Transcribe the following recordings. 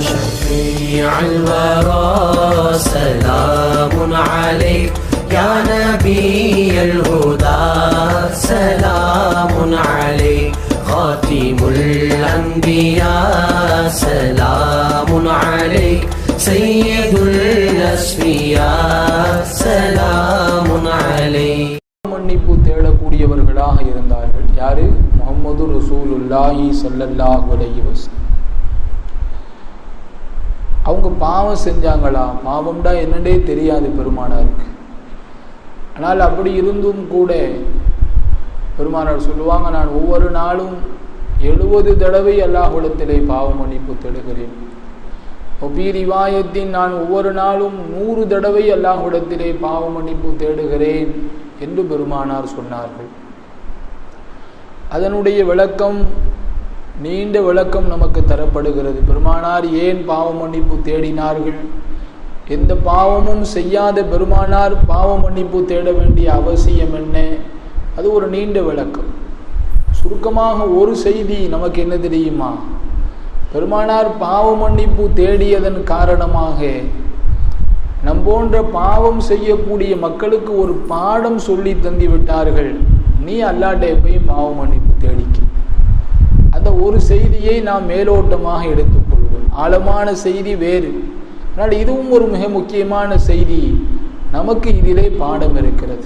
شفيع الورى سلام عليك يا نبي الهدى سلام عليك خاتم الأنبياء سلام عليك سيد الأسفياء سلام عليك மன்னிப்பு தேடக்கூடியவர்களாக இருந்தார்கள் யாரு முகமது ரசூலுல்லாஹி ஸல்லல்லாஹு அலைஹி வஸல்லம் அவங்க பாவம் செஞ்சாங்களா? பாவம்டா என்னன்னே தெரியாது பெருமானாருக்கு. ஆனால் அப்படி இருந்தும் கூட பெருமானார் சொல்லுவாங்க நான் ஒவ்வொரு நாளும் எழுபது தடவை அல்லாஹ்விடத்திலே பாவ மன்னிப்பு தேடுகிறேன். ஒபீரிவாயத்தின் நான் ஒவ்வொரு நாளும் நூறு தடவை அல்லாஹ்விடத்திலே பாவ மன்னிப்பு தேடுகிறேன் என்று பெருமானார் சொன்னார்கள். அதனுடைய விளக்கம் நீண்ட விளக்கம் நமக்கு தரப்படுகிறது. பெருமானார் ஏன் பாவ மன்னிப்பு தேடினார்கள்? எந்த பாவமும் செய்யாத பெருமானார் பாவ மன்னிப்பு தேட வேண்டிய அவசியம் என்ன? அது ஒரு நீண்ட விளக்கம். சுருக்கமாக ஒரு செய்தி நமக்கு என்ன தெரியுமா? பெருமானார் பாவ மன்னிப்பு தேடியதன் காரணமாக நம் போன்ற பாவம் செய்யக்கூடிய மக்களுக்கு ஒரு பாடம் சொல்லி தந்து விட்டார்கள் நீ அல்லாட்டே போய் பாவ மன்னிப்பு தேடிக்க. அந்த ஒரு செய்தியை நாம் மேலோட்டமாக எடுத்துக்கொள்வோம். ஆழமான செய்தி வேறு. ஆனால் இதுவும் ஒரு மிக முக்கியமான செய்தி. நமக்கு இதிலே பாடம் இருக்கிறது.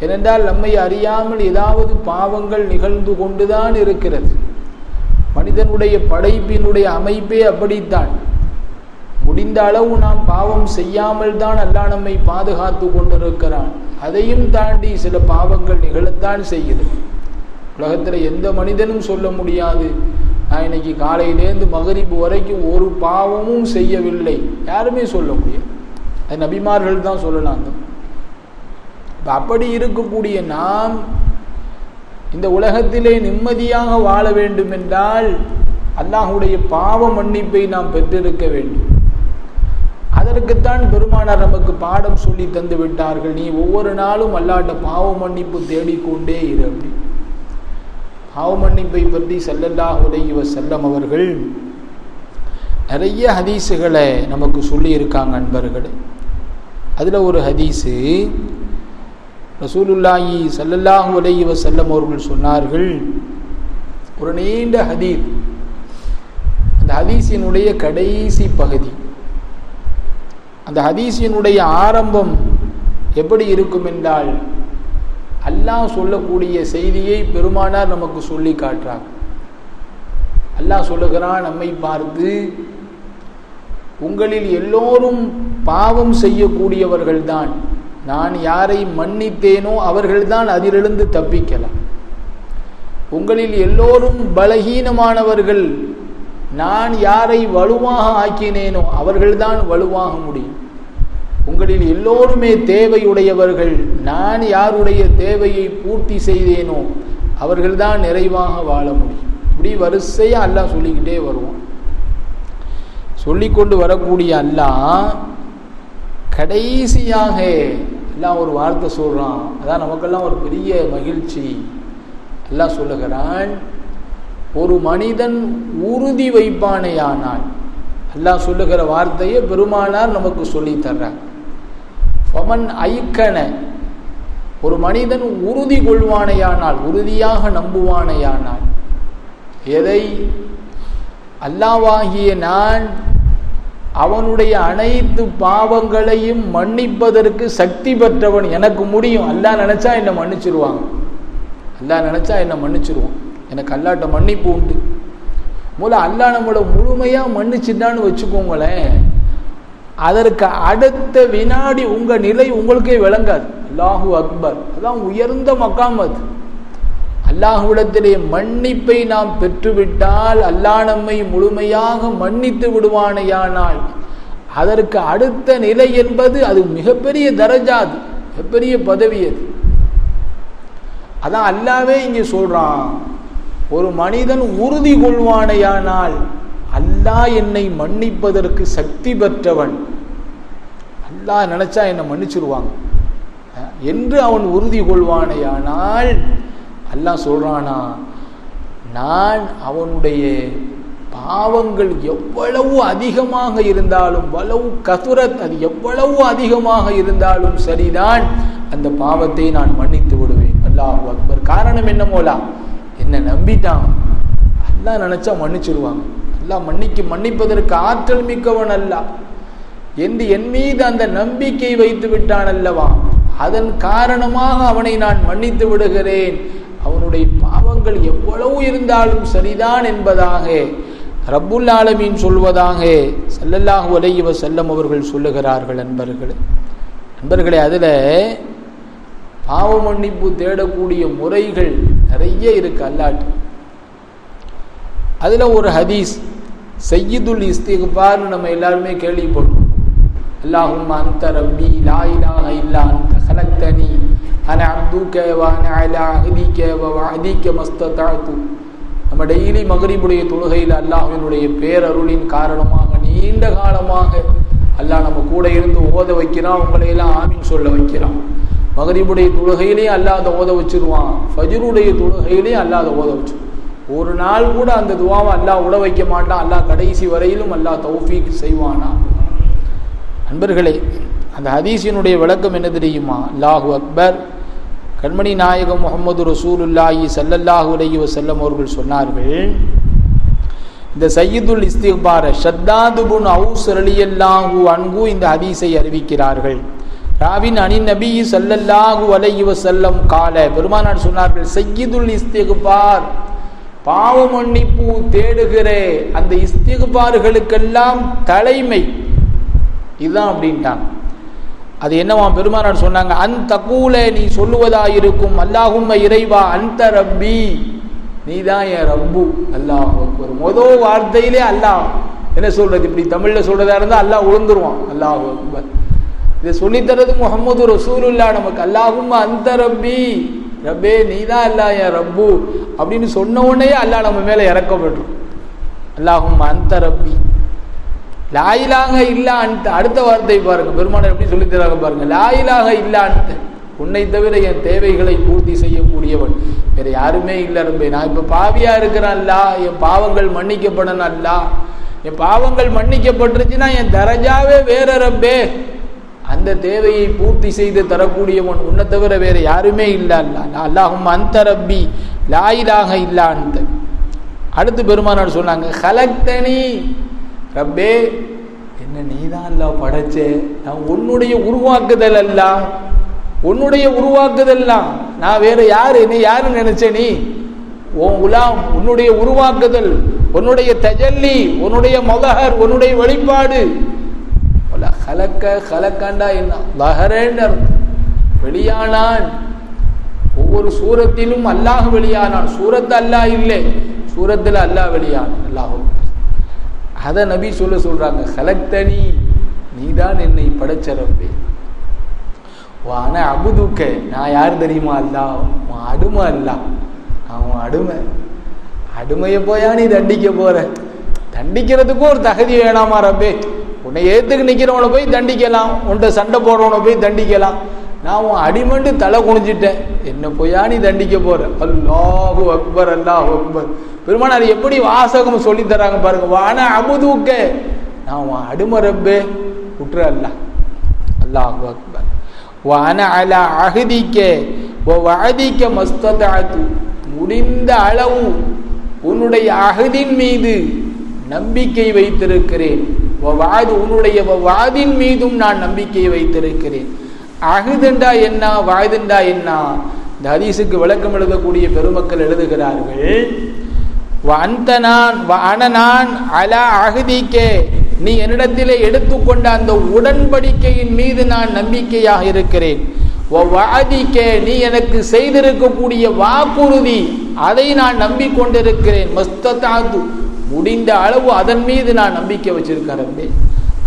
ஏனென்றால் நம்மை அறியாமல் ஏதாவது பாவங்கள் நிகழ்ந்து கொண்டுதான் இருக்கிறது. மனிதனுடைய படைப்பினுடைய அமைப்பே அப்படித்தான். முடிந்த அளவு நாம் பாவம் செய்யாமல் தான் அல்லா நம்மை பாதுகாத்து கொண்டிருக்கிறான். அதையும் தாண்டி சில பாவங்கள் நிகழத்தான் செய்கிறது உலகத்தில் எந்த மனிதனும் சொல்ல முடியாது. நான் இன்னைக்கு காலையிலேருந்து மகரிப்பு வரைக்கும் ஒரு பாவமும் செய்யவில்லை. யாருமே சொல்ல முடியாது. அது நபிமார்கள் தான் சொல்லலாம். இப்போ அப்படி இருக்கக்கூடிய நாம் இந்த உலகத்திலே நிம்மதியாக வாழ வேண்டும் என்றால் அல்லாஹுடைய பாவ மன்னிப்பை நாம் பெற்றிருக்க வேண்டும். அதற்குத்தான் பெருமானார் நமக்கு பாடம் சொல்லி தந்து விட்டார்கள். நீ ஒவ்வொரு நாளும் அல்லாட்ட பாவ மன்னிப்பு தேடிக்கொண்டே இரு அப்படி. பாவமன்னிப்பை பற்றி செல்லல்லாஹ் உலகிவ செல்லம் அவர்கள் நிறைய ஹதீஸுகளை நமக்கு சொல்லியிருக்காங்க அன்பர்கள். அன்பர்களே அதில் ஒரு ஹதீஸு ரசூலுல்லாயி சல்லல்லாஹு அலைஹி செல்லம் அவர்கள் சொன்னார்கள். ஒரு நீண்ட ஹதீஸ். அந்த ஹதீஸினுடைய கடைசி பகுதி. அந்த ஹதீஸினுடைய ஆரம்பம் எப்படி இருக்கும் என்றால் அல்லாஹ் சொல்லக்கூடிய செய்தியை பெருமானார் நமக்கு சொல்லி காட்டுறார் அல்லாஹ் சொல்லுகிறான் நம்மை பார்த்து உங்களில் எல்லோரும் பாவம் செய்யக்கூடியவர்கள்தான் நான் யாரை மன்னித்தேனோ அவர்கள்தான் அதிலிருந்து தப்பிக்கலாம். உங்களில் எல்லோரும் பலகீனமானவர்கள். நான் யாரை வலுவாக ஆக்கினேனோ அவர்கள்தான் வலுவாக முடியும். உங்களில் எல்லோருமே தேவையுடையவர்கள். நான் யாருடைய தேவையை பூர்த்தி செய்தேனோ அவர்கள்தான் நிறைவாக வாழ முடியும். இப்படி வரிசையாக அல்லாஹ் சொல்லிக்கிட்டே வருவோம் சொல்லிக்கொண்டு வரக்கூடிய அல்லாஹ் கடைசியாக எல்லாம் ஒரு வார்த்தை சொல்கிறான் அதான் நமக்கெல்லாம் ஒரு பெரிய மகிழ்ச்சி. எல்லாம் சொல்லுகிறான் ஒரு மனிதன் உறுதி வைப்பானேயானால் அல்லாஹ் சொல்லுகிற வார்த்தையை பெருமானார் நமக்கு சொல்லி தர்றார். ஃபமன் ஐக்கன ஒரு மனிதன் உறுதி கொள்வானையானால் உறுதியாக நம்புவானையானால் எதை? அல்லாவாகிய நான் அவனுடைய அனைத்து பாவங்களையும் மன்னிப்பதற்கு சக்தி பெற்றவன் எனக்கு முடியும். அல்லாஹ் நினச்சா என்னை மன்னிச்சிருவாங்க. அல்லாஹ் நினச்சா என்னை மன்னிச்சிருவான். எனக்கு அல்லாட்ட மன்னிப்பு உண்டு. மூலம் அல்லாஹ் நம்மளை முழுமையாக மன்னிச்சுட்டான்னு வச்சுக்கோங்களேன். அதற்கு அடுத்த வினாடி உங்க நிலை உங்களுக்கே விளங்காது. அல்லாஹு அக்பர். அதான் உயர்ந்த மக்காம் அது. அல்லாஹுவிடத்திலே மன்னிப்பை நாம் பெற்றுவிட்டால் அல்லாஹ் நம்மை முழுமையாக மன்னித்து விடுவானையானால் அதற்கு அடுத்த நிலை என்பது அது மிகப்பெரிய தரஜா அது மிகப்பெரிய பதவி அது. அதான் அல்லாவே இங்கே சொல்றான் ஒரு மனிதன் உறுதி கொள்வானையானால் அல்லாஹ் என்னை மன்னிப்பதற்கு சக்தி பெற்றவன். அல்லாஹ் நினைச்சா என்னை மன்னிச்சிருவாங்க. என்று அவன் உறுதி கொள்வானையானால் அல்லாஹ் சொல்றானா நான் அவனுடைய பாவங்கள் எவ்வளவு அதிகமாக இருந்தாலும் வலவு கசுரத் அது எவ்வளவு அதிகமாக இருந்தாலும் சரிதான் அந்த பாவத்தை நான் மன்னித்து விடுவேன். அல்லாஹ் அக்பர். காரணம் என்ன மோலா? என்ன நம்பிட்டான். அல்லாஹ் நினைச்சா மன்னிச்சிருவாங்க. அல்லாஹ் மன்னிக்கு மன்னிப்பதற்கு ஆற்றல் மிக்கவன் அல்ல. என்று என் மீது அந்த நம்பிக்கை வைத்து விட்டான் அல்லவா? அதன் காரணமாக அவனை நான் மன்னித்து விடுகிறேன். அவனுடைய பாவங்கள் எவ்வளவு இருந்தாலும் சரிதான் என்பதாக ரப்புல் ஆலமீன் சொல்வதாக ஸல்லல்லாஹு உலகிவ செல்லம் அவர்கள் சொல்லுகிறார்கள் நண்பர்களே. நண்பர்களே அதில் பாவ மன்னிப்பு தேடக்கூடிய முறைகள் நிறைய இருக்கு அல்லாட்டு அதில் ஒரு ஹதீஸ் செய்யுதுல் இஸ்திகுபார்னு நம்ம எல்லாருமே கேள்விப்பட்டோம். அல்லாஹும் அந்த ரப்பி லா இலாஹ இல்லா அந்த ஹலக்தனி அன அப்துக வான அலா அஹதிக வஹதிக மஸ்ததாத்து. நம்ம டெய்லி மகரிபுடைய தொழுகையில் அல்லாஹினுடைய பேரருளின் காரணமாக நீண்ட காலமாக அல்லாஹ் நம்ம கூட இருந்து ஓத வைக்கிறான் உங்களையெல்லாம் ஆமின் சொல்ல வைக்கிறான். மகரிபுடைய தொழுகையிலையும் அல்லாத ஓத வச்சிருவான். ஃபஜருடைய தொழுகையிலையும் அல்லாத ஓத வச்சிருவான். ஒரு நாள் கூட அந்த துவாவை அல்லாஹ் உட வைக்க மாட்டான். அல்லாஹ் கடைசி வரையிலும் அல்லாஹ் தௌஃபீக் செய்வானா? அன்பர்களே அந்த ஹதீஸினுடைய விளக்கம் என்ன தெரியுமா? அல்லாஹு அக்பர் கண்மணி நாயகம் முகமது ரசூலுல்லாஹி சல்லல்லாஹு அலைஹி வசல்லம் அவர்கள் சொன்னார்கள் இந்த சையீதுல் இஸ்திக்பார ஷத்தாதுபுன் அவுஸ் ரலியல்லாஹு அன்கு இந்த ஹதீஸை அறிவிக்கிறார்கள். ராவின் அணி நபி சல்லல்லாஹு அலைஹி வசல்லம் கால பெருமானார் சொன்னார்கள் சையீதுல் இஸ்திக்பார் பாவ மன்னிப்பு தேடுகிற. அந்த இஸ்திக்பார்களுக்கெல்லாம் தலைமை. இதுதான் அப்படின்ட்டான். அது என்னவா? பெருமானார் சொன்னாங்க அன் தக்கூல நீ சொல்லுவதா இருக்கும் அல்லாஹும்ம இறைவா அந்த ரப்பி. நீ தான் என் ரப்பு. அல்லாஹ் ஒரு மொதல் வார்த்தையிலே அல்லாஹ். என்ன சொல்றது? இப்படி தமிழ்ல சொல்றதா இருந்தால் அல்லாஹ் உழுந்துருவான் அல்லாஹ் அக்பர். இதை சொல்லித்தரது முகமது ரசூலுல்லா நமக்கு அல்லாஹும்ம அந்த ரப்பி. ரப்பே நீ தான் அல்லா என் ரப்பு. அப்படின்னு சொன்ன உடனே அல்லாஹ் நம்ம மேலே இறக்கப்பட்டுரும். அல்லாஹும் அந்த ரப்பி. லாயிலாக இல்லான்ட்டு அடுத்த வார்த்தை பாருங்க. பெருமானர் எப்படி சொல்லி தராங்க பாருங்க. லாயிலாக இல்லான்ட்டு உன்னை தவிர என் தேவைகளை பூர்த்தி செய்யக்கூடியவன். வேற யாருமே இல்லை ரம்பே நான் இப்போ பாவியா இருக்கிறேன் அல்லா. என் பாவங்கள் மன்னிக்கப்படணும் அல்ல. என் பாவங்கள் மன்னிக்கப்பட்டுருச்சுன்னா என் தரஜாவே வேற ரப்பே. அந்த தேவையை பூர்த்தி செய்து தரக்கூடியவன். உன்னை தவிர வேற யாருமே இல்லை அல்லா. அல்லாஹும் அந்த ரப்பி. லாயிலாக இல்லான்ட்டு அடுத்து பெருமானார் சொன்னாங்க ஹலக்தனி ரப்பே என்ன நீதான் அல்ல படைச்சே? நான் உன்னுடைய உருவாக்குதல் அல்ல உன்னுடைய உருவாக்குதல்லாம். நான் வேற யாரு? நீ யாருன்னு நினைச்ச நீ? உன் உலாம் உன்னுடைய உருவாக்குதல் உன்னுடைய தஜல்லி உன்னுடைய மொலகர் உன்னுடைய வெளிப்பாடு. ஹலக்க ஹலக்காண்டா என்ன? லஹரேன்னு வெளியானான் ஒவ்வொரு சூரத்திலும் அல்லாஹ் வெளியானான். சூரத்து அல்லாஹ் இல்லை சூரத்தில் அல்லாஹ் வெளியான். அல்லாஹும் அதை நபி சொல்ல சொல்றாங்க ஹலக்தனி நீதான் என்னை படைச்சரம்பே வான அபுதுக்க நான் யார் தெரியுமா அல்லா உன் அடிமை அல்லா நான் உன் அடிமை. அடிமையை போயா நீ தண்டிக்க போற? தண்டிக்கிறதுக்கும் ஒரு தகுதி வேணாமா ரப்பே? உன்னை ஏத்துக்கு நிக்கிறவனை போய் தண்டிக்கலாம். உன்ட்ட சண்டை போடுறவனை போய் தண்டிக்கலாம். நான் உன் அடிமண்டு தலை குனிஞ்சிட்டேன். என்ன போயா நீ தண்டிக்க போற? அல்லாஹு அக்பர் அல்லாஹு அக்பர். பெருமானார் எப்படி வாசகம் சொல்லி தராங்க பாருங்க. வான அபுதூக்க நான் உன் அடிமை ரப்பே. விட்டுற அல்ல. அல்லாஹு அக்பர். வான அல அகதிக்க வஅதிக்க மஸ்தாத்து முடிந்த அளவு உன்னுடைய அகதின் மீது நம்பிக்கை வைத்திருக்கிறேன். வாது உன்னுடைய வாதின் மீதும் நான் நம்பிக்கை வைத்திருக்கிறேன். அகுதண்டா என்ன வாய்தண்டா என்ன? இந்த ஹதீஸுக்கு விளக்கம் எழுதக்கூடிய பெருமக்கள் எழுதுகிறார்கள் அந்த நான் அன நான் அலா அகதிக்கே. நீ என்னிடத்திலே எடுத்துக்கொண்ட அந்த உடன்படிக்கையின் மீது நான் நம்பிக்கையாக இருக்கிறேன். வாதிக்கே நீ எனக்கு செய்திருக்கக்கூடிய வாக்குறுதி அதை நான் நம்பிக்கொண்டிருக்கிறேன். மஸ்தாத்து. முடிந்த அளவு அதன் மீது நான் நம்பிக்கை வச்சிருக்கிறேன்.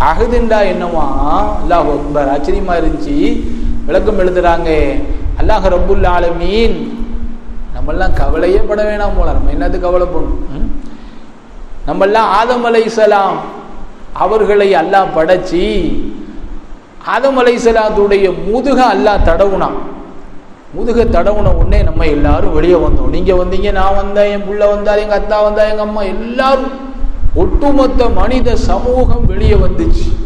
அகுதுண்டா என்னவா அல்லாஹ் அக்பர். ஆச்சரியமா இருந்துச்சு. விளக்கம் எழுதுறாங்க. அல்லாஹ் ரப்புல் ஆலமீன். நம்மெல்லாம் கவலையே பட வேணாம் போல. நம்ம என்னது கவலைப்படணும்? நம்மெல்லாம் ஆதம் அலை சலாம் அவர்களை அல்லாஹ் படைச்சி ஆதம் அலை சலாத்துடைய முதுக அல்லாஹ் தடவுனான். முதுக தடவுன உடனே நம்ம எல்லாரும் வெளியே வந்தோம். நீங்க வந்தீங்க நான் வந்தேன் என் புள்ள வந்தா எங்க அத்தா வந்தா எங்க அம்மா எல்லாரும் ஒட்டுமொத்த மனித சமூகம் வெளியே வந்துச்சு.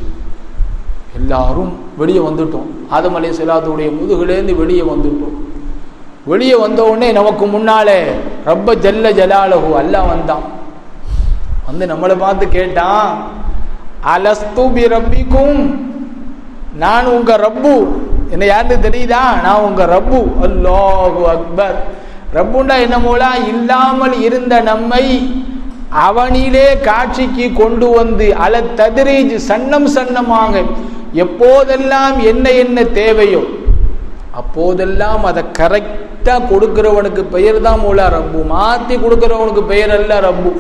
எல்லாரும் வெளியே வந்துட்டோம். ஆதம் அலை செலாத்துடைய முதுகுலேருந்து வெளியே வந்துட்டோம். வெளியே வந்த உடனே நமக்கு முன்னாலே ரப்ப ஜல்ல ஜலாலகு அல்லா வந்தான். வந்து நம்மளை பார்த்து கேட்டான் அலஸ்து பி ரப்பிக்கும்? நான் உங்க ரப்பு. என்ன யாருன்னு தெரியுதா? நான் உங்க ரப்பு. அல்லாஹு அக்பர். ரப்புண்டா என்ன மூலா? இல்லாமல் இருந்த நம்மை அவனிலே காட்சிக்கு கொண்டு வந்து அல ததிரீஜ் சன்னம் சன்னமாக எப்போதெல்லாம் என்ன என்ன தேவையோ அப்போதெல்லாம் அதை கரெக்டாக கொடுக்கிறவனுக்கு பெயர் தான் மூலா ரப்பு. மாற்றி கொடுக்கிறவனுக்கு பெயர் அல்ல ரப்பு.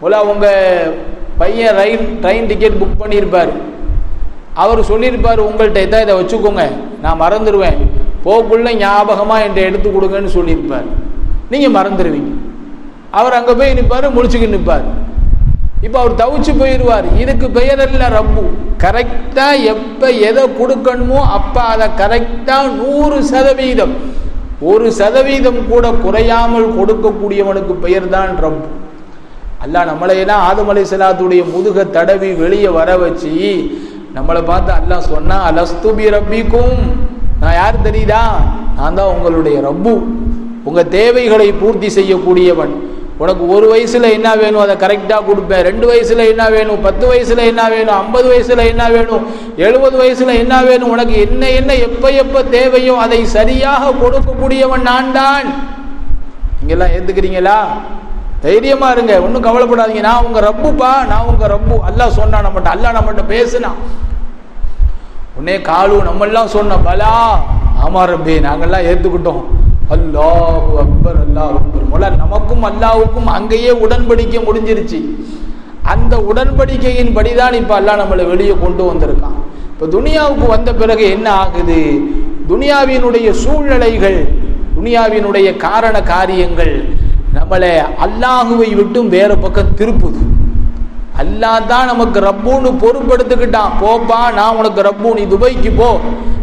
மூலா உங்கள் பையன் ரயில் ட்ரெயின் டிக்கெட் புக் பண்ணியிருப்பார் அவர் சொல்லியிருப்பார் உங்கள்கிட்ட இதான் இதை வச்சுக்கோங்க. நான் மறந்துடுவேன் போக்குள்ள ஞாபகமாக என்கிட்ட எடுத்து கொடுங்கன்னு சொல்லியிருப்பார் நீங்கள் மறந்துடுவீங்க அவர் அங்கே போய் நிற்பார் முழிச்சுக்கிட்டு நிற்பார். இப்போ அவர் தவிச்சு போயிடுவார் இதுக்கு பெயர் அல்ல ரப்பு கரெக்டாக எப்போ எதை கொடுக்கணுமோ அப்போ அதை கரெக்டாக நூறு சதவீதம். ஒரு சதவீதம் கூட குறையாமல் கொடுக்கக்கூடியவனுக்கு பெயர் தான் ரப்பு. அல்லாஹ் நம்மளையெல்லாம் ஆதம் அலை சலாத்துடைய முதுக தடவி வெளியே வர வச்சு நம்மளை பார்த்து அல்லாஹ் சொன்னா அலஸ்துபி ரப்பிக்கும். நான் யார் தெரியுதா? நான் தான் உங்களுடைய ரப்பு. உங்கள் தேவைகளை பூர்த்தி செய்யக்கூடியவன். உனக்கு ஒரு வயசில் என்ன வேணும் அதை கரெக்டாக கொடுப்பேன். ரெண்டு வயசில் என்ன வேணும் பத்து வயசில் என்ன வேணும் ஐம்பது வயசில் என்ன வேணும் எழுபது வயசில் என்ன வேணும் உனக்கு என்ன என்ன எப்போ எப்போ தேவையோ அதை சரியாக கொடுக்கக்கூடியவன் நான் தான். நீங்கெல்லாம் ஏற்றுக்கிறீங்களா தைரியமாக இருங்க ஒன்றும் கவலைப்படாதீங்க. நான் உங்கள் ரப்புப்பா நான் உங்கள் ரப்பு. அல்லா சொன்னா நம்மகிட்ட அல்லாஹ் நம்மகிட்ட பேசுனான். உன்னே காலு நம்மெல்லாம் சொன்ன பலா. ஆமா ரப்பி நாங்கள்லாம் ஏற்றுக்கிட்டோம் அல்லாஹு அக்பர் அல்லாஹ் அக்பர். முல நமக்கும் அல்லாஹுக்கும் அங்கேயே உடன்படிக்கை முடிஞ்சிருச்சு. அந்த உடன்படிக்கையின் படிதான் இப்போ அல்லாஹ் நம்மளை வெளியே கொண்டு வந்திருக்கான். இப்போ துனியாவுக்கு வந்த பிறகு என்ன ஆகுது? துனியாவினுடைய சூழ்நிலைகள் துனியாவினுடைய காரண காரியங்கள் நம்மளை அல்லாஹுவை விட்டும் வேறு பக்கம் திருப்புது. அல்லா தான் நமக்கு ரப்புன்னு பொறுப்படுத்துக்கிட்டான் போப்பா நான் உனக்கு ரப்பு நீ துபாய்க்கு போ.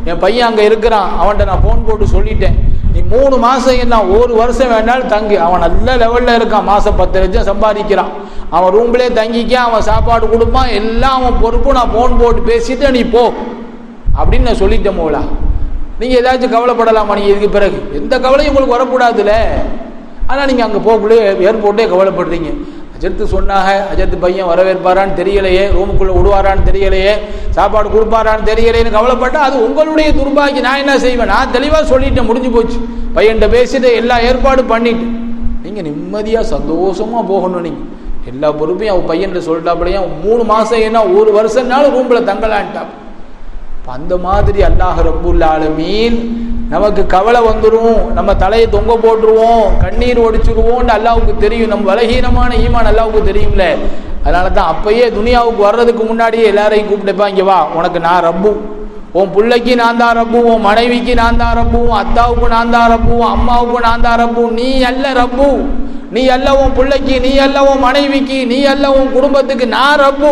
என் பையன் அங்கே இருக்கிறான். அவன்கிட்ட நான் ஃபோன் போட்டு சொல்லிட்டேன். நீ மூணு மாதம் என்ன ஒரு வருஷம் வேணாலும் தங்கு. அவன் நல்ல லெவலில் இருக்கான். மாதம் பத்து லட்சம் சம்பாதிக்கிறான். அவன் ரூம்லேயே தங்கிக்க அவன் சாப்பாடு கொடுப்பான் எல்லாம் அவன் பொறுப்பு. நான் ஃபோன் போட்டு பேசிட்டு நீ போ. அப்படின்னு நான் சொல்லிட்டேன் மோலா நீங்கள் ஏதாச்சும் கவலைப்படலாமா? நீங்கள் இதுக்கு பிறகு. எந்த கவலையும் உங்களுக்கு வரக்கூடாதுல்ல. ஆனால் நீங்கள் அங்கே போகக்குள்ளே ஏர்போர்ட்டே கவலைப்படுறீங்க. செத்து சொன்னாங்க அஜர்த்து பையன் வரவேற்பாரான்னு தெரியலையே ரூமுக்குள்ளே விடுவாரான்னு தெரியலையே சாப்பாடு கொடுப்பாரான்னு தெரியலையேன்னு கவலைப்பட்டா அது உங்களுடைய துர்பாக்கி நான் என்ன செய்வேன்? நான் தெளிவாக சொல்லிட்டேன் முடிஞ்சு போச்சு. பையன்கிட்ட பேசிட்டு எல்லா ஏற்பாடும் பண்ணிட்டு. நீங்கள் நிம்மதியாக சந்தோஷமாக போகணும் நீங்கள் எல்லா பொறுப்பையும் அவன் பையன்கிட்ட சொல்லிட்டாப்படையும் மூணு மாதம் ஏன்னா ஒரு வருஷம்னாலும் ரூமில் தங்கலான்ட்டான். அந்த மாதிரி அல்லாஹ் ரப்புல் நமக்கு கவலை வந்துடும் நம்ம தலையை தொங்க போட்டுருவோம். கண்ணீர் ஒடிச்சிருவோம்னு அல்லாவுக்கு தெரியும். நம்ம பலகீனமான ஈமான் அல்லாவுக்கு தெரியும்ல. அதனால தான் அப்பயே துனியாவுக்கு வர்றதுக்கு முன்னாடியே எல்லாரையும் கூப்பிட்டுப்பா இங்கே வா உனக்கு நான் ரப்பு. உன் பிள்ளைக்கு நான் தான் ரப்பு. உன் மனைவிக்கு நான் தான் ரப்பு. உன் அத்தாவுக்கு நான் தான் ரப்பு. அம்மாவுக்கு நான் தான் ரப்பு. நீ அல்ல ரப்பு. நீ அல்ல உன் பிள்ளைக்கு. நீ அல்ல உன் மனைவிக்கு. நீ அல்ல உன் குடும்பத்துக்கு நான் ரப்பு.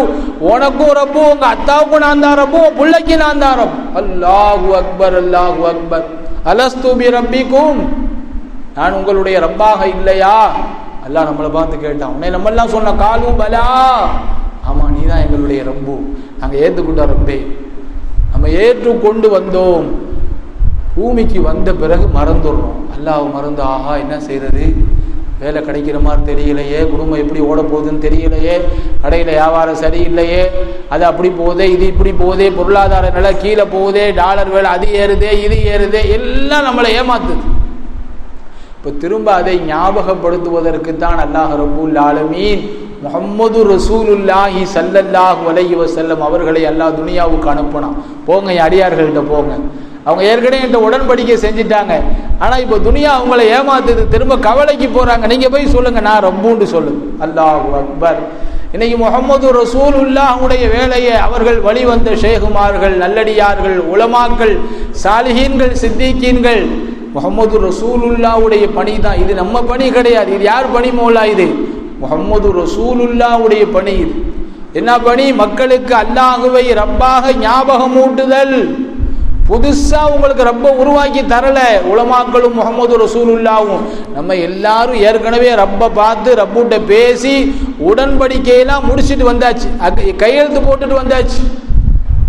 உனக்கும் ரப்பு. உங்க அத்தாவுக்கும் நான் தான் ரப்பு. உன் பிள்ளைக்கு நான் தான் ரப்பு. அல்லாஹு அக்பர் அல்லாஹு அக்பர். அலஸ்தூபி ரப்பிக்கும். நான் உங்களுடைய ரப்பாக இல்லையா? அல்லாஹ் நம்மளை பார்த்து கேட்டான். உன்னை நம்மெல்லாம் சொன்ன காலு பலா. ஆமா நீ தான் எங்களுடைய ரப்பு. நாங்கள் ஏற்றுக்கிட்டோம் ரப்பே. நம்ம ஏற்றுக்கொண்டு வந்தோம். பூமிக்கு வந்த பிறகு மறந்துடுறோம். அல்லாஹ் மறந்து ஆஹா என்ன செய்யறது வேலை கிடைக்கிற மாதிரி தெரியலையே குடும்பம் எப்படி ஓட போகுதுன்னு தெரியலையே கடையில் வியாபாரம் சரியில்லையே அது அப்படி போகுதே இது இப்படி போகுதே பொருளாதார நிலை கீழே போகுதே டாலர் வேலை அது ஏறுதே இது ஏறுதே எல்லாம் நம்மளை ஏமாத்துது. இப்போ திரும்ப அதை ஞாபகப்படுத்துவதற்கு தான் அல்லாஹ் ரபுல் ஆலமீன் முகம்மது ரசூலுல்லாஹி சல்லல்லாஹு வலையுவ செல்லம் அவர்களை அல்லாஹ் துனியாவுக்கு அனுப்பினான். போங்க என் அடியார்கள்ட்ட போங்க. அவங்க ஏற்கனவே என்கிட்ட உடன்படிக்கை செஞ்சுட்டாங்க. ஆனால் இப்போ துனியா அவங்கள ஏமாத்துது திரும்ப கவலைக்கு போகிறாங்க நீங்கள் போய் சொல்லுங்கள் நான் ரொம்பண்டு சொல்லுங்க அல்லாஹு அக்பர். இன்னைக்கு முகமது அவனுடைய வேலையை அவர்கள் வழிவந்த ஷேகுமார்கள் நல்லடியார்கள் உலமாக்கள் சாலிஹீன்கள் சித்திகீன்கள் முகமது ரசூலுல்லாவுடைய பணி தான் இது நம்ம பணி கிடையாது. இது யார் பணி மோலா இது? முகமது ரசூலுல்லாவுடைய பணி இது. என்ன பணி? மக்களுக்கு அல்லாஹுவை ரப்பாக ஞாபகமூட்டுதல். புதுசா உங்களுக்கு ரப்ப உருவாக்கி தரல உலமாக்களும் முகமது ரசூலுல்லாவும். நம்ம எல்லாரும் ஏற்கனவே ரப்ப பார்த்து ரப்புட்ட பேசி உடன்படிக்கையெல்லாம் முடிச்சுட்டு வந்தாச்சு. கையெழுத்து போட்டுட்டு வந்தாச்சு.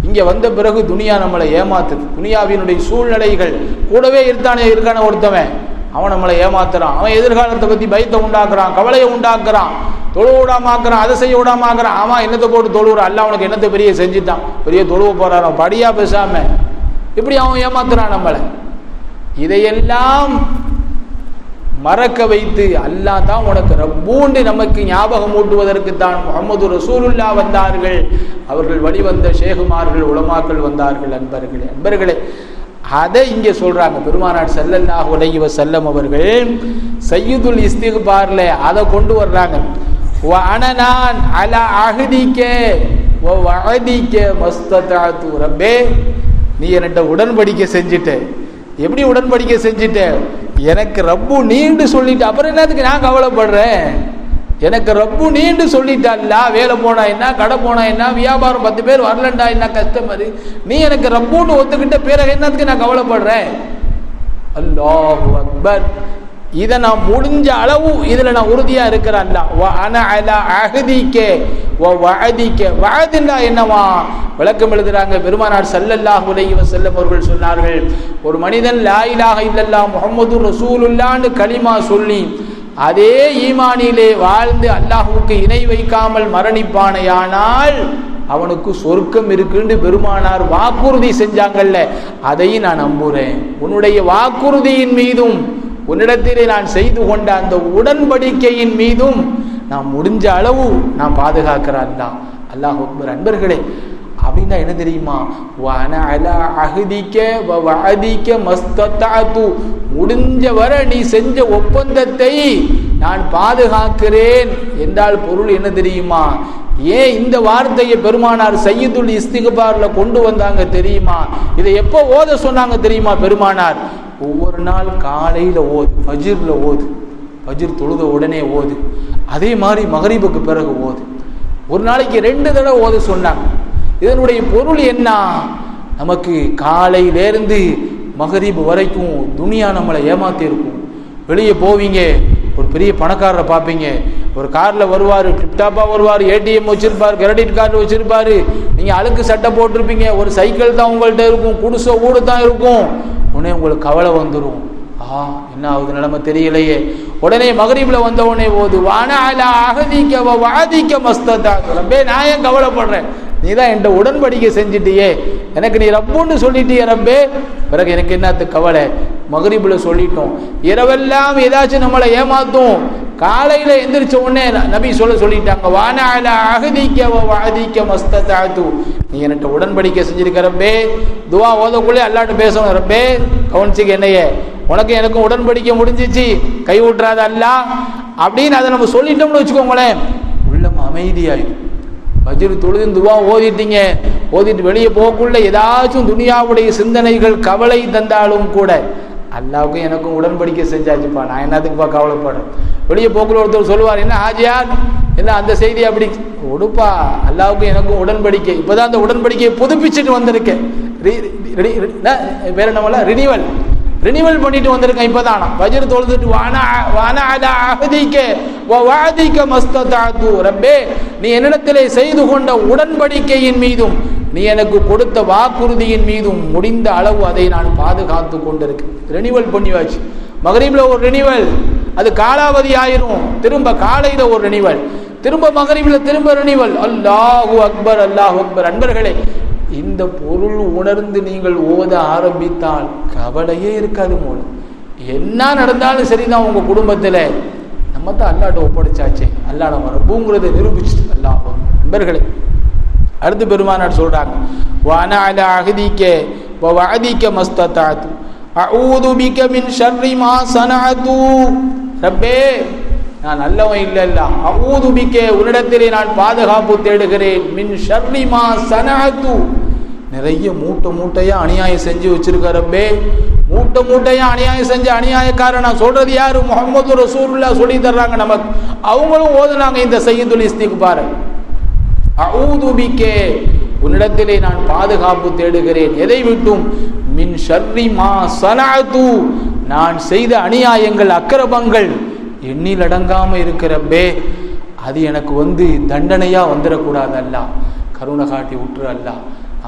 இங்க வந்த பிறகு துனியா நம்மளை ஏமாத்துது. துனியாவினுடைய சூழ்நிலைகள் கூடவே இருத்தானே இருக்கான ஒருத்தவன். அவன் நம்மளை ஏமாத்துறான். அவன் எதிர்காலத்தை பத்தி பயத்தை உண்டாக்குறான் கவலையை உண்டாக்குறான். தொழு விடாமாக்குறான் அதை செய்ய விடாமாக்குறான் அவன் என்னத்தை போட்டு தொழுவுறான்? அல்ல அவனுக்கு என்னத்தை பெரிய செஞ்சுட்டான்? பெரிய தொழுவ போறான்? படியா பேசாம. இப்படி அவன் ஏமாத்துறான் நம்மளை. இதையெல்லாம் மறக்க வைத்து அல்லா தான் உனக்கு ரப்பூண்டு நமக்கு ஞாபகம் ஊட்டுவதற்கு தான் முகமது ரசூலுல்லா வந்தார்கள். அவர்கள் வழிவந்த ஷேகுமார்கள் உலமாக்கள் வந்தார்கள் அன்பர்களே. அன்பர்களே அதை இங்கே சொல்றாங்க. பெருமானார் ஸல்லல்லாஹு அலைஹி செல்லம் அவர்கள் சையதுல் இஸ்திக்பார்ல அதை கொண்டு வர்றாங்க. வ அல அலா அஹ்திக்க ரப்பே. நீ என்கிட்ட உடன்படிக்கை செஞ்சுட்ட. எப்படி உடன்படிக்கை செஞ்சுட்ட? எனக்கு ரப்பு நீண்டு சொல்லிட்டு அப்புறம் என்னத்துக்கு நான் கவலைப்படுறேன்? எனக்கு ரப்பு நீண்டு சொல்லிட்டால்ல வேலை போனா என்ன கடை போனா என்ன வியாபாரம் பத்து பேர் வரலண்டா என்ன கஸ்டமர் நீ எனக்கு ரப்புன்னு ஒத்துக்கிட்ட பிறகு என்னத்துக்கு நான் கவலைப்படுறேன்? அல்லாஹு அக்பர். இதை நான் முடிஞ்ச அளவு இதில் நான் உறுதியாக இருக்கிறேன் அன அலா அஹதிக்க என்னவா? விளக்கம் எழுதுறாங்க. பெருமானார் சல்லல்லாஹ் உலகி வஸல்லம் அவர்கள் சொன்னார்கள் ஒரு மனிதன் லாயிலாக இல்லல்லா முகமது ரசூலுல்லான்னு களிமா சொல்லி அதே ஈமானிலே வாழ்ந்து அல்லாஹுக்கு இணை வைக்காமல் மரணிப்பானையானால் அவனுக்கு சொர்க்கம் இருக்குன்னு பெருமானார் வாக்குறுதி செஞ்சாங்கல்ல அதையும் நான் நம்புறேன். உன்னுடைய வாக்குறுதியின் மீதும் உன்னிடத்திலே நான் செய்து கொண்ட அந்த உடன்படிக்கையின் மீதும் நாம் முடிஞ்ச அளவு நான் பாதுகாக்கிறான் தான் அல்லாஹ் அன்பர்களே அப்படின்னா என்ன தெரியுமா? வன அலா அஹதிக்க வ மஸ்தத்தாத்து முடிஞ்ச வரை நீ செஞ்ச ஒப்பந்தத்தை நான் பாதுகாக்கிறேன். என்றால் பொருள் என்ன தெரியுமா? ஏன் இந்த வார்த்தையை பெருமானார் சையதுல் இஸ்திகபார்ல கொண்டு வந்தாங்க தெரியுமா? இதை எப்போ ஓத சொன்னாங்க தெரியுமா பெருமானார்? ஒவ்வொரு நாள் காலையில் ஓது ஃபஜிரில் ஓது ஃபஜிர் தொழுத உடனே ஓது. அதே மாதிரி மகரீபுக்கு பிறகு ஓது. ஒரு நாளைக்கு ரெண்டு தடவை ஓத சொன்னாங்க. இதனுடைய பொருள் என்ன? நமக்கு காலையிலேருந்து மகரீபு வரைக்கும் துனியா நம்மளை ஏமாத்திருக்கும் வெளியே போவீங்க ஒரு பெரிய பணக்காரரை பார்ப்பீங்க. ஒரு காரில் வருவார் டிப்டாப்பாக வருவார் ஏடிஎம் வச்சுருப்பார் கிரெடிட் கார்டு வச்சுருப்பார். நீங்கள் அழுக்கு சட்டை போட்டிருப்பீங்க ஒரு சைக்கிள் தான் உங்கள்கிட்ட இருக்கும் குடிசை ஊடு தான் இருக்கும். உடனே உங்களுக்கு கவலை வந்துடும் ஆ என்ன ஆகுது நிலைமை தெரியலையே. உடனே மகரீப்ல வந்த உடனே போது வானால அகதிக்க வாதிக்க மஸ்ததா. ரப்பே நான் ஏன் கவலைப்படுறேன்? நீ தான் என்கிட்ட உடன்படிக்கை செஞ்சிட்டியே. எனக்கு நீ ரப்புன்னு சொல்லிட்டியே ரப்பே. பிறகு எனக்கு என்னத்து கவலை? மகரிபில் சொல்லிட்டோம் இரவெல்லாம் ஏதாச்சும் நம்மளை ஏமாத்தும். காலையில எந்திரிச்ச உடனே நபி சொல்ல சொல்லிட்டாங்க வானால அகதிக்க வ வாதிக்க மஸ்ததாத்து நீ என்கிட்ட உடன்படிக்கை செஞ்சிருக்க ரப்பே. துவா ஓதக்குள்ளே அல்லாட்ட பேசணும் ரப்பே கவனிச்சுக்க என்னையே. உனக்கு எனக்கும் உடன்படிக்கை முடிஞ்சிச்சு. கை விட்டுறாத அல்ல. அப்படின்னு அதை நம்ம சொல்லிட்டோம்னு வச்சுக்கோங்களேன். உள்ளம் அமைதியாயிடும். பஜ்ரு தொழுது துவா ஓதிட்டீங்க. ஓதிட்டு வெளியே போகக்குள்ள ஏதாச்சும் துனியாவுடைய சிந்தனைகள் கவலை தந்தாலும் கூட அல்லாவுக்கும் எனக்கும் உடன்படிக்கை செஞ்சாச்சுப்பா. நான் என்னத்துக்குப்பா கவலைப்படுறேன்? வெளியே போக்குள்ள ஒருத்தர் சொல்லுவார் என்ன ஆஜியார் என்ன அந்த செய்தி அப்படி? கொடுப்பா அல்லாவுக்கும் எனக்கும் உடன்படிக்கை. இப்போதான் அந்த உடன்படிக்கையை புதுப்பிச்சுட்டு வந்திருக்கேன். வேற என்ன? வேற ரினிவல் ரினிவல் பண்ணிட்டு வந்திருக்கேன் இப்பதான் வஜ்ர் தொழுதுட்டு வானா வான அலா அஹதிக்க வ வாதிக்க மஸ்ததாத்து ரப்பே நீ என்னிடத்திலே செய்து கொண்ட உடன்படிக்கையின் மீதும் நீ எனக்கு கொடுத்த வாக்குறுதியின் மீதும் முடிந்த அளவு அதை நான் பாதுகாத்து கொண்டிருக்கேன். ரினிவல் பண்ணியாச்சு. மகரீபில் ஒரு ரினிவல் அது காலாவதி ஆயிரும் திரும்ப காலையில் ஒரு ரினிவல் திரும்ப மகரீபில் திரும்ப ரினிவல் அல்லாஹு அக்பர் அல்லாஹ் அக்பர். அன்பர்களே இந்த பொருள் உணர்ந்து நீங்கள் ஓத ஆரம்பித்தால் கவலையே இருக்காது மூலம் என்ன நடந்தாலும் சரிதான் உங்கள் குடும்பத்தில். நம்ம தான் அல்லாட்ட ஒப்படைச்சாச்சே. அல்லாட மரபுங்கிறத நிரூபிச்சுட்டு அல்லாஹ். நண்பர்களே அடுத்து பெருமானார் சொல்கிறாங்க வான அல அகதிக்க வஅதிக்க மஸ்தத்தாத்து அஊது பிக மின் ஷர்ரி மா சனஅது. ரப்பே நான் நல்லவன் இல்ல இல்ல அஊது பிக்க உன்னிடத்திலே நான் பாதுகாப்பு தேடுகிறேன். மின் ஷர்ரி மா சனஅது. நிறைய மூட்டை மூட்டையா அநியாயம் செஞ்சு வச்சிருக்க ரப்பே. மூட்டை மூட்டையா அநியாயம் செஞ்ச அநியாயக்காரன் நான் சொல்றது யாரு? முகமது ரசூல்லா சொல்லி தர்றாங்க நமக்கு அவங்களும் ஓதுனாங்க இந்த செய்யுதுல் பாரு. அஊது பிக்கே உன்னிடத்திலே நான் பாதுகாப்பு தேடுகிறேன். எதை விட்டும் மின் ஷர்ரி மா சனஅது நான் செய்த அநியாயங்கள் அக்கிரமங்கள் எண்ணில் அடங்காம இருக்கிறப்பே அது எனக்கு வந்து தண்டனையா வந்துடக்கூடாது அல்ல. கருணை காட்டி விட்டுரு அல்ல.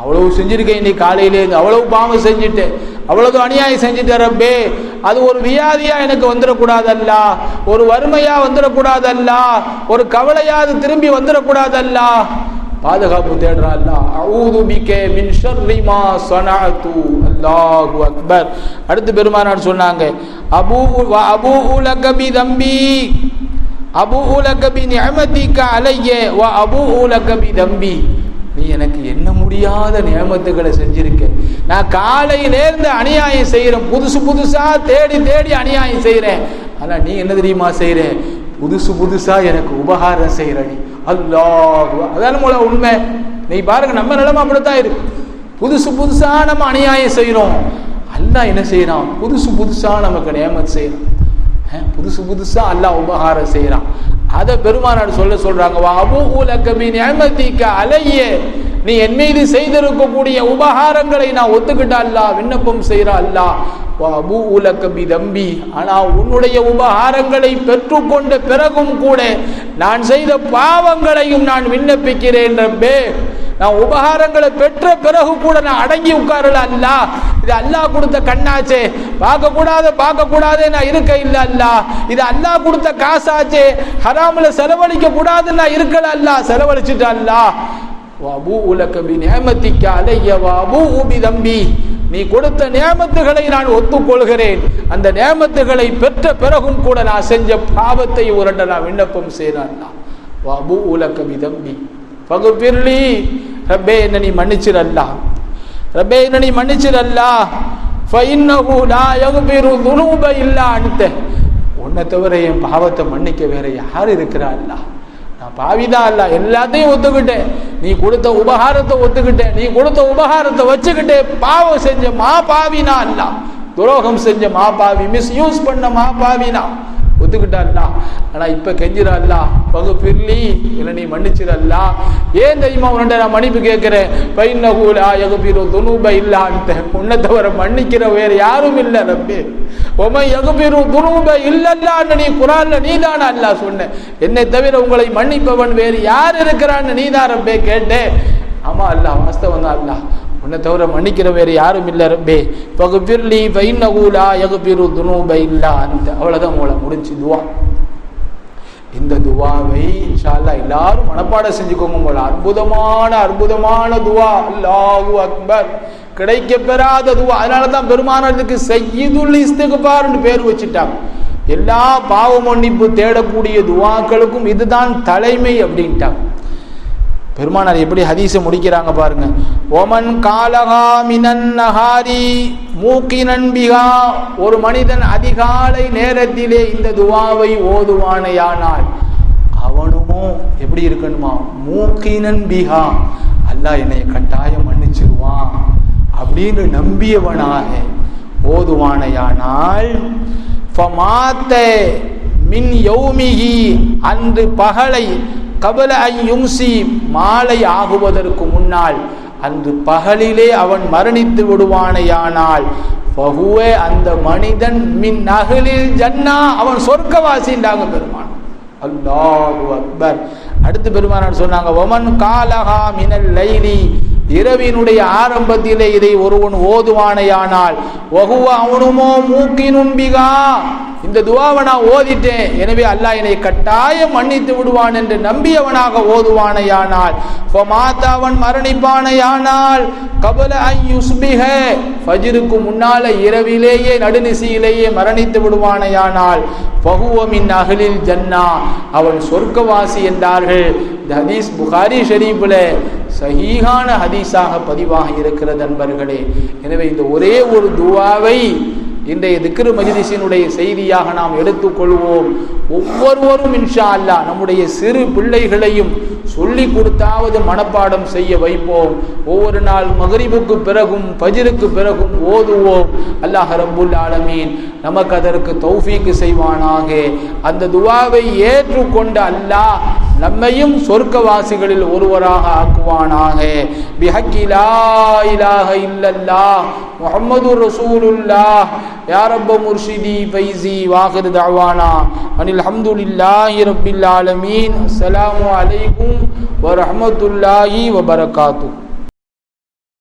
அவ்வளவு செஞ்சிருக்கேன் இன்னைக்கு காலையிலே அவ்வளவு பாவம் செஞ்சுட்டேன். அவ்வளவு அநியாயம் செஞ்சுட்டு ரப்பே. அது ஒரு வியாதியா எனக்கு வந்துடக்கூடாதல்ல ஒரு வறுமையா வந்துடக்கூடாதல்ல ஒரு கவலையாவது திரும்பி வந்துடக்கூடாதல்ல பாதுகாப்பு தேடுறா அல்லா அஊது பிகே மின் ஷர்ரி மா ஸனஅது அல்லாஹு அக்பர். அடுத்து பெருமானார் சொன்னாங்க அபூ வ அபூ லக தம்பி. அபூ லக பி நிஅமதிக அலைய. வ அபூ லக தம்பி. நீ எனக்கு என்ன முடியாத நியமத்துகளை செஞ்சிருக்க? நான் காலையிலேருந்து அநியாயம் செய்கிறேன் புதுசு புதுசாக தேடி தேடி அநியாயம் செய்கிறேன் ஆனால் நீ என்ன தெரியுமா செய்கிற புதுசு புதுசாக எனக்கு உபகாரம் செய்கிற நீ. அல்லாஹு. அதான மூல உண்மை. நீ பாருங்க நம்ம நிலைமை அப்படித்தான் இருக்கு. புதுசு புதுசா நம்ம அநியாயம் செய்கிறோம் அல்லா என்ன செய்யறான் புதுசு புதுசா நமக்கு நியமத் செய்யறான் புதுசு புதுசா அல்லா உபகாரம் செய்யறான் அதை பெருமானார் சொல்ல சொல்றாங்க வா அபு உலக பி அலையே. நீ என் மீது செய்திருக்கக்கூடிய உபகாரங்களை நான் ஒத்துக்கிட்டா அல்லா விண்ணப்பம் செய்கிறா அல்லாஹ். தம்பி ஆனா உன்னுடைய உபகாரங்களை பெற்றுக்கொண்ட பிறகும் கூட நான் செய்த பாவங்களையும் நான் விண்ணப்பிக்கிறேன் ரப்பே. நான் உபகாரங்களை பெற்ற பிறகு கூட நான் அடங்கி உட்காரல அல்ல. இது அல்லாஹ் கொடுத்த கண்ணாச்சே. பார்க்க கூடாது பார்க்க கூடாது நான் இருக்க இல்லை அல்ல. இது அல்லாஹ் கொடுத்த காசாச்சே. ஹராமில் செலவழிக்க கூடாது நான் இருக்கல அல்ல. செலவழிச்சுட்டா அல்ல. வாபு உலக பி அலைய வாபு ஊபி தம்பி. நீ கொடுத்த நியமத்துகளை நான் ஒத்துக்கொள்கிறேன். அந்த நியமத்துகளை பெற்ற பிறகும் கூட நான் செஞ்ச பாவத்தை உரண்ட நான் விண்ணப்பம் செய்கிறேன் வாபு உலக தம்பி பகுப்பிர்லி ரப்பே என்ன நீ மன்னிச்சிடல்லா. ரப்பே என்ன நீ மன்னிச்சிடல்லா. ஃபைன்னஹு லா யக்பிரு துனூப இல்லா அன்த. உன்னை தவிர என் பாவத்தை மன்னிக்க வேற யார் இருக்கிறா நான் பாவிதான் அல்ல எல்லாத்தையும் ஒத்துக்கிட்டேன். நீ கொடுத்த உபகாரத்தை ஒத்துக்கிட்டேன். நீ கொடுத்த உபகாரத்தை வச்சுக்கிட்டே பாவம் செஞ்ச மா பாவினா அல்ல. துரோகம் செஞ்ச மா பாவி மிஸ்யூஸ் பண்ண மா பாவினா ஒத்துக்கிட்டா ஆனா இப்ப கெஞ்சிரல்லா பகு பிர்லி இல்லை நீ மன்னிச்சிடல்லா. ஏன் தெரியுமா உன்கிட்ட நான் மன்னிப்பு கேட்கிறேன்? பைன்னகூலா எகுபிரு துணுப இல்லான்ட்டு உன்னை தவிர மன்னிக்கிற வேற யாரும் இல்லை ரப்பி. உமை எகுபிரு துணுப இல்லல்லான்னு நீ குரான்ல நீதான அல்லா சொன்ன. என்னை தவிர உங்களை மன்னிப்பவன் வேறு யார் இருக்கிறான்னு நீதான் ரப்பே கேட்டேன். ஆமா அல்லா வாஸ்தவம் தான் அல்லா உன்னை தவிர மன்னிக்கிற வேறு யாரும் இல்லை ரப்பே. பகுபிர்லி பைன்னகூலா எகுபிரு துணுப இல்லா அந்த அவ்வளோதான் உங்களை முடிஞ்சு துவா. இந்த துவாவை இன்ஷால்லா எல்லாரும் மனப்பாடம் செஞ்சுக்கோங்க. உங்கள் அற்புதமான அற்புதமான துவா. அல்லாஹு அக்பர். கிடைக்க பெறாத துவா. அதனால தான் பெருமானதுக்கு செய்யுதுல் இஸ்திகுபார்னு பேர் வச்சுட்டாங்க. எல்லா பாவ மன்னிப்பு தேடக்கூடிய துவாக்களுக்கும் இதுதான் தலைமை அப்படின்ட்டாங்க. பெருமானார் எப்படி ஹதீஸை முடிக்கிறாங்க பாருங்க. ஓமன் காலகா மினன் நகாரி மூக்கினன் பிகா ஒரு மனிதன் அதிகாலை நேரத்திலே இந்த துவாவை ஓதுவானையானால் அவனுமோ எப்படி இருக்கணுமா? மூக்கினன் பிகா அல்லாஹ் என்னை கட்டாயம் மன்னிச்சிருவான். அப்படின்னு நம்பியவனாக ஓதுவானையானால் மின் யௌமிகி அன்று பகலை கபல யும்சி மாலை ஆகுவதற்கு முன்னால் அன்று பகலிலே அவன் மரணித்து விடுவானையானால் பகுவே அந்த மனிதன் மின் நகலில் ஜன்னா அவன் சொர்க்கவாசின்றாங்க பெருமான் அல்லாஹு அக்பர். அடுத்து பெருமானார் சொன்னாங்க ஒமன் காலஹா மினல் லைலி இரவினுடைய ஆரம்பத்திலே இதை ஒருவன் ஓதுவானையானால் ஒகுவ அவனுமோ மூக்கினும்பிகா இந்த துவாவை நான் ஓதிட்டேன். எனவே அல்லாஹ் என்னை கட்டாயம் மன்னித்து விடுவான் என்று நம்பியவனாக ஓதுவானையானால் அவன் மரணிப்பானையானால் கபல ஐயுஸ்பிக ஃபஜிருக்கு முன்னால இரவிலேயே நடுநிசியிலேயே மரணித்து விடுவானையானால் பகுவமின் அகலில் ஜன்னா. அவன் சொர்க்கவாசி என்றார்கள். இந்த ஹதீஸ் புகாரி ஷெரீஃபில் சஹீகான ஹதீஸாக பதிவாக இருக்கிறது நண்பர்களே. எனவே இந்த ஒரே ஒரு துவாவை இன்றைய திக்ரு மஜிதிசினுடைய செய்தியாக நாம் எடுத்துக்கொள்வோம். ஒவ்வொருவரும் இன்ஷா அல்லா நம்முடைய சிறு பிள்ளைகளையும் சொல்லி கொடுத்தாவது மனப்பாடம் செய்ய வைப்போம். ஒவ்வொரு நாள் மகரிபுக்கு பிறகும் பஜிருக்கு பிறகும் ஓதுவோம். அல்லாஹ் ரப்புல் ஆலமீன் நமக்கு அதற்கு தௌஃபீக்கு செய்வானாக. அந்த துவாவை ஏற்றுக்கொண்ட அல்லாஹ் நம்மையும் சொர்க்கவாசிகளில் ஒருவராக ஆக்குவானாக. பிஹக்கி லா இலாஹ இல்லல்லாஹ். முஹம்மது ரசூலுல்லாஹ். முர்ஷிதி ஃபைசி வாஹிர் தாவானா அனில் ஹம்துலில்லாஹி ரப்பில் ஆலமீன். அஸ்ஸலாமு அலைக்கும் வ வபரகாத்து